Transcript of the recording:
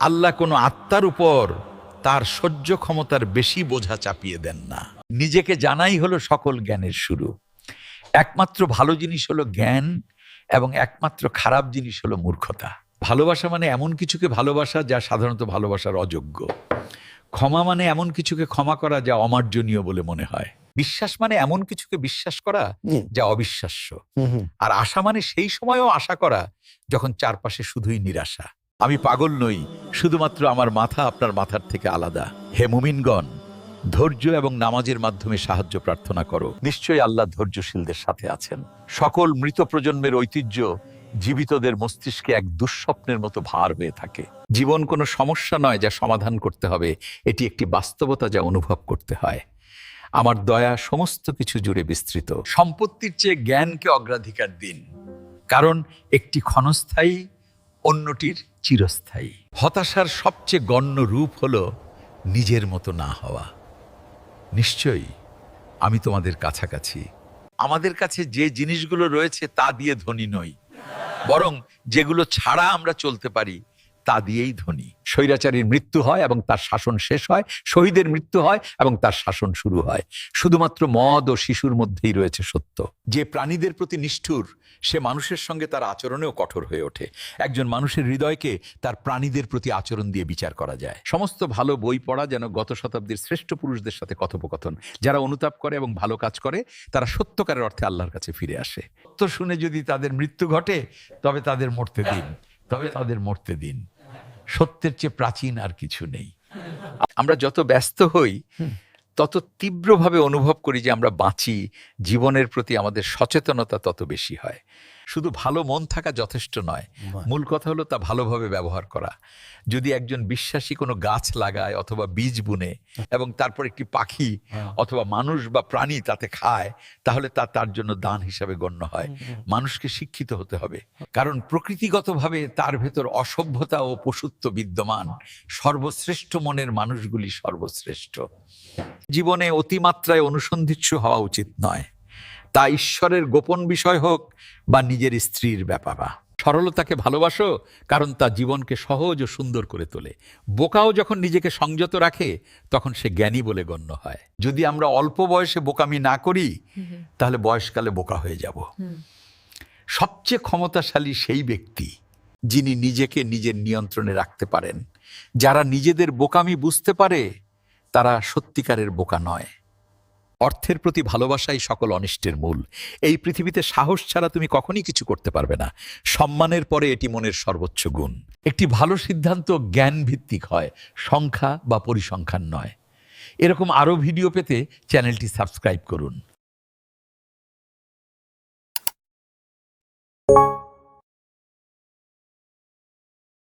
আল্লাহ কোনো আত্মার উপর তার সহ্য ক্ষমতার বেশি বোঝা চাপিয়ে দেন না। নিজেকে জানাই হলো সকল জ্ঞানের শুরু। একমাত্র ভালো জিনিস হলো জ্ঞান এবং একমাত্র খারাপ জিনিস হলো মূর্খতা। ভালোবাসা মানে এমন কিছুকে ভালোবাসা যা সাধারণত ভালোবাসার অযোগ্য। ক্ষমা মানে এমন কিছুকে ক্ষমা করা যা অমার্জনীয় বলে মনে হয়। বিশ্বাস মানে এমন কিছুকে বিশ্বাস করা যা অবিশ্বাস্য। আর আশা মানে সেই সময়ও আশা করা যখন চারপাশে শুধুই নিরাশা। আমি পাগল নই, শুধুমাত্র আমার মাথা আপনার মাথার থেকে আলাদা। হে মুমিনগণ, ধৈর্য এবং নামাজের মাধ্যমে সাহায্য প্রার্থনা করো। নিশ্চয়ই আল্লাহ ধৈর্যশীলদের সাথে আছেন। সকল মৃত প্রজন্মের ঐতিহ্য জীবিতদের মস্তিষ্কে এক দুঃস্বপ্নের মতো ভার হয়ে থাকে। জীবন কোনো সমস্যা নয় যা সমাধান করতে হবে, এটি একটি বাস্তবতা যা অনুভব করতে হয়। আমার দয়া সমস্ত কিছু জুড়ে বিস্তৃত। সম্পত্তির চেয়ে জ্ঞানকে অগ্রাধিকার দিন। কারণ একটি ক্ষণস্থায়ী অন্যটির চিরস্থায়ী। হতাশার সবচেয়ে গণ্য রূপ হল নিজের মতো না হওয়া। নিশ্চয়ই আমি তোমাদের কাছাকাছি। আমাদের কাছে যে জিনিসগুলো রয়েছে তা দিয়ে ধনী নই। বরং যেগুলো ছাড়া আমরা চলতে পারি তা দিয়েই ধনী। স্বৈরাচারীর মৃত্যু হয় এবং তার শাসন শেষ হয়, শহীদের মৃত্যু হয় এবং তার শাসন শুরু হয়। শুধুমাত্র মদ ও শিশুর মধ্যেই রয়েছে সত্য। যে প্রাণীদের প্রতি নিষ্ঠুর, সে মানুষের সঙ্গে তার আচরণেও কঠোর হয়ে ওঠে। একজন মানুষের হৃদয়কে তার প্রাণীদের প্রতি আচরণ দিয়ে বিচার করা যায়। সমস্ত ভালো বই পড়া যেন গত শতাব্দীর শ্রেষ্ঠ পুরুষদের সাথে কথোপকথন। যারা অনুতাপ করে এবং ভালো কাজ করে, তারা সত্যকারের অর্থে আল্লাহর কাছে ফিরে আসে। সত্য শুনে যদি তাদের মৃত্যু ঘটে, তবে তাদের মরতে দিন। তবে তাদের মরতে দিন। সত্যের চেয়ে প্রাচীন আর কিছু নেই। আমরা যত ব্যস্ত হই তত তীব্রভাবে অনুভব করি যে আমরা বাঁচি জীবনের প্রতি আমাদের সচেতনতা তত বেশি হয়। শুধু ভালো মন থাকা যথেষ্ট নয়। মূল কথা হলো তা ভালোভাবে ব্যবহার করা। যদি একজন বিশ্বাসী কোনো গাছ লাগায় অথবা বীজ বুনে এবং তারপর একটি পাখি অথবা মানুষ বা প্রাণী তাতে খায় তাহলে তা তার জন্য দান হিসাবে গণ্য হয়। মানুষকে শিক্ষিত হতে হবে। কারণ প্রকৃতিগতভাবে তার ভেতর অসভ্যতা ও পশুত্ব বিদ্যমান। সর্বশ্রেষ্ঠ মনের মানুষগুলি সর্বশ্রেষ্ঠ। জীবনে অতিমাত্রায় অনুসন্ধিৎসু হওয়া উচিত নয়। তা ঈশ্বরের গোপন বিষয় হোক বা নিজের স্ত্রীর ব্যাপারা। সরলতাকে ভালোবাসো কারণ তা জীবনকে সহজ ও সুন্দর করে তোলে। বোকাও যখন নিজেকে সংযত রাখে তখন সে জ্ঞানী বলে গণ্য হয়। যদি আমরা অল্প বয়সে বোকামি না করি তাহলে বয়সকালে বোকা হয়ে যাব। সবচেয়ে ক্ষমতাশালী সেই ব্যক্তি যিনি নিজেকে নিজের নিয়ন্ত্রণে রাখতে পারেন। যারা নিজেদের বোকামি বুঝতে পারে তারা সত্যিকারের বোকা নয়। অর্থের প্রতি ভালোবাসাই সকল অনিষ্টের মূল। এই পৃথিবীতে সাহস ছাড়া তুমি কখনই কিছু করতে পারবে না। সম্মানের পরে এটি মনের সর্বোচ্চ গুণ। একটি ভালো সিদ্ধান্ত জ্ঞান ভিত্তিক হয়, সংখ্যা বা পরিসংখ্যান নয়। এরকম আরও ভিডিও পেতে চ্যানেলটি সাবস্ক্রাইব করুন।